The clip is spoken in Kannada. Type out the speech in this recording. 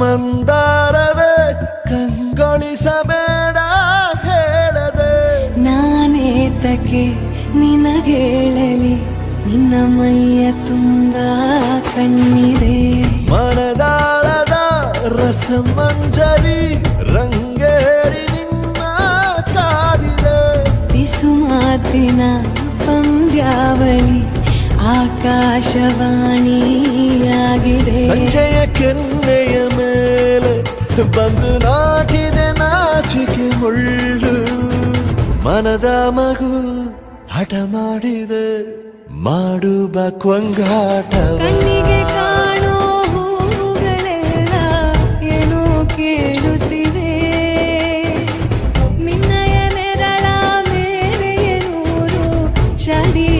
ಮಂದಾರವೇ ಕಂಗೊಳಿಸಬೇಡ ಹೇಳದೆ. ನಾನೇತಕ್ಕೆ ನಿನಗೇಳಲಿ ನಿನ್ನ ಮೈಯ ತುಂಬ ಕಣ್ಣಿದೆ. ಮನದಾಳದ ರಸಮಂಜರಿ ರಂಗೇರಿ ನಿನ್ನ ಕಾದಿದೆ. ಬಿಸು ಮಾತಿನ ಪಂದ್ಯಾವಳಿ ಆಕಾಶವಾಣಿಯಾಗಿದೆ. ಸಂಜಯ ಕೆನ್ನೆಯ ಬಂದು ನಾಟಿದೆ ನಾಚಿಕೆ ಮುಳ್ಳು. ಮನದ ಮಗು ಹಠ ಮಾಡಿದೆ ಮಾಡು ಕೊಂಗಾಟ ಕಣ್ಣಿಗೆ ಕಾಣೋ ಹೂಗಳೆಲ್ಲ ಚಳಿ